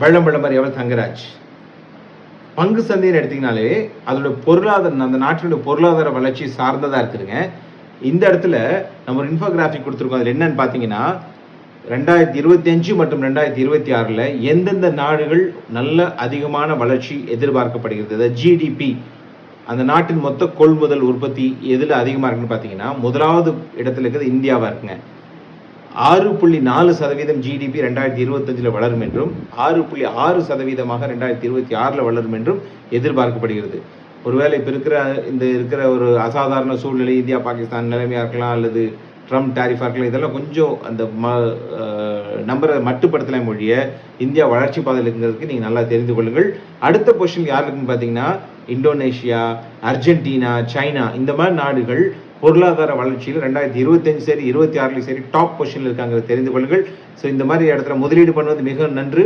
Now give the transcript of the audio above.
வெள்ளம் விளம்பரம் தங்கராஜ்? பங்கு சந்தைன்னு எடுத்தீங்கனாலே அதோட பொருளாதார அந்த நாட்டினுடைய பொருளாதார வளர்ச்சி சார்ந்ததாக இருக்குதுங்க. இந்த இடத்துல நம்ம ஒரு இன்ஃபோகிராஃபிக் கொடுத்துருக்கோம். அதில் என்னன்னு பார்த்தீங்கன்னா ரெண்டாயிரத்தி இருபத்தி அஞ்சு மற்றும் ரெண்டாயிரத்தி இருபத்தி ஆறில் எந்தெந்த நாடுகள் நல்ல அதிகமான வளர்ச்சி எதிர்பார்க்கப்படுகிறது? அதாவது ஜிடிபி அந்த நாட்டின் மொத்த கொள்முதல் உற்பத்தி எதில் அதிகமாக இருக்குன்னு பார்த்தீங்கன்னா முதலாவது இடத்துல இருக்கிறது இந்தியாவாக இருக்குங்க. ஆறு புள்ளி நாலு சதவீதம் ஜிடிபி ரெண்டாயிரத்தி இருபத்தஞ்சில் வளரும் என்றும் ஆறு புள்ளி ஆறு சதவீதமாக ரெண்டாயிரத்தி இருபத்தி ஆறில் வளரும் என்றும் எதிர்பார்க்கப்படுகிறது. ஒருவேளை இப்போ இருக்கிற இந்த இருக்கிற ஒரு அசாதாரண சூழ்நிலை இந்தியா பாகிஸ்தான் நிலைமையாக இருக்கலாம் அல்லது ட்ரம்ப் டாரிஃபாக இருக்கலாம் இதெல்லாம் கொஞ்சம் அந்த ம நம்பரை மட்டுப்படுத்தலாம் மொழிய இந்தியா வளர்ச்சி பாதையில் இருக்கிறதுக்கு நீங்கள் நல்லா தெரிந்து கொள்ளுங்கள். அடுத்த பொசிஷன் யார் இருக்குன்னு பார்த்தீங்கன்னா இந்தோனேஷியா அர்ஜென்டினா சைனா இந்த மாதிரி நாடுகள் பொருளாதார வளர்ச்சியில் ரெண்டாயிரத்தி இருபத்தஞ்சு சரி இருபத்தி ஆறுலையும் சரி டாப் பொசிஷனில் இருக்காங்க தெரிந்து கொள்ளுங்கள். ஸோ இந்த மாதிரி இடத்துல முதலீடு பண்ணுவது மிக நன்று.